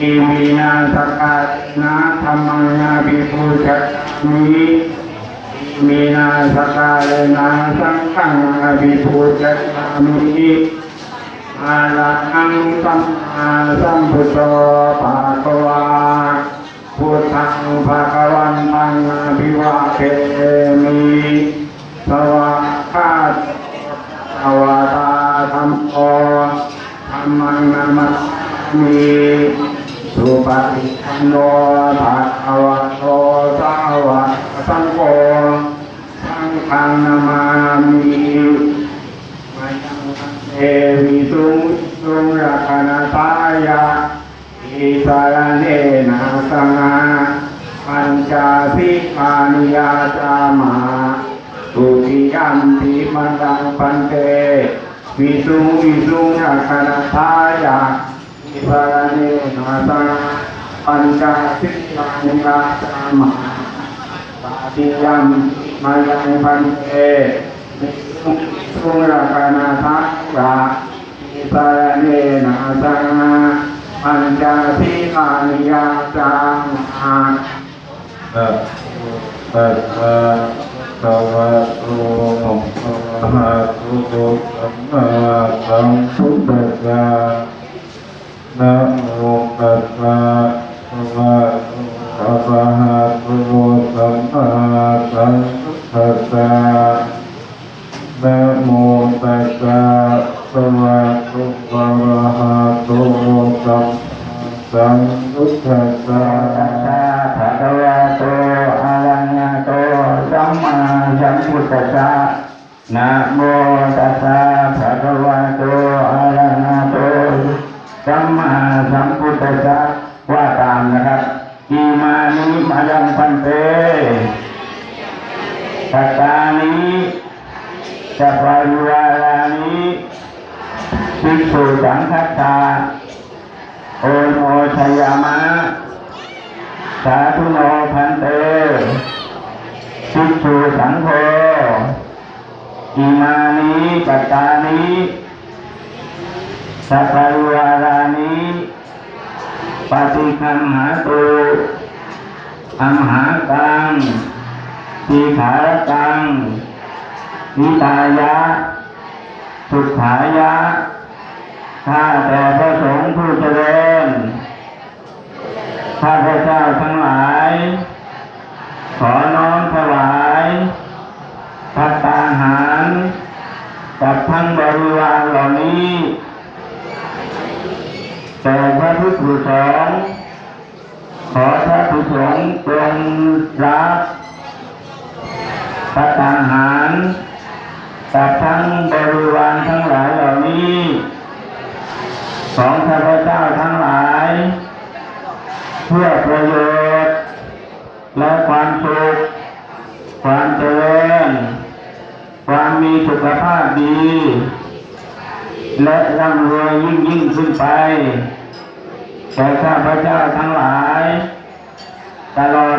อิมินาสกัดนาธรรมนาภิปุชฌามิอิมินาสกัดนาสังฆังนาภิปุชฌามิอาลังสัมมาสัมพุทโธภะควาพุทธังภะควันตังอภิวาเทมิสวากขาตอวตาธรรมโอธรรมังนามัสมิ สุปฏิปันโนภะคะวะโตสาวกสังโฆสังฆังนามามิมายังเตวิสุสุรักนาตายาอิสารเนนะสังฆาปัญจสิกานิยาจามาตุติยัมปิมันตังปันเตวิสุวิสุรักนาตายา อิปารเนนาตาปัญจสิกขานิยาสามาปาติยัมมายังพันเตมิสุรกานาทักวะอิปาเนนาตาปัญจสิกขานิยาสามานะตัสสะภะคะวะโตอะระหะโตสัมมาสัมพุทธัสสะ นะโมตัสสะภะคะวะโตอะระหะโตสัมมาสัมพุทธัสสะนะโมตัสสะภะคะวะโตอะระหะโตสัมมาสัมพุทธัสสะตัสสะภะคะวะโตอะระหะโตสัมมาสัมพุทธัสสะนะโมตัสสะภะคะวะ สัมมาสัมพุทธัสสะว่าตามนะครับอิมานิมายังพันเตปัตตานิสัพพะยุรารานิภิกษุสังฆตาโอนโอชยามะสาธุโนพันเตภิกษุสังโฆอิมานิปัตตานิ สัพพะริวารานิปฏิคัมหาตุอัมหากังทีขารกังวิตายะ สุขายะ ข้าแต่พระสงฆ์ผู้เจริญ ข้าพระเจ้าทั้งหลาย ขอน้อมถวายพัตตาหาร กับทั้งบริวารเหล่านี้ แต่พระพุทธสงฆ์ขอพระพุทธสงฆ์จงรับพัตตาหารกับทั้งบริวารทั้งหลายเหล่านี้ ของข้าพเจ้าทั้งหลาย เพื่อประโยชน์และความสุขความเจริญความมีสุขภาพดี และร่ำรวยยิ่งยิ่งขึ้นไป แ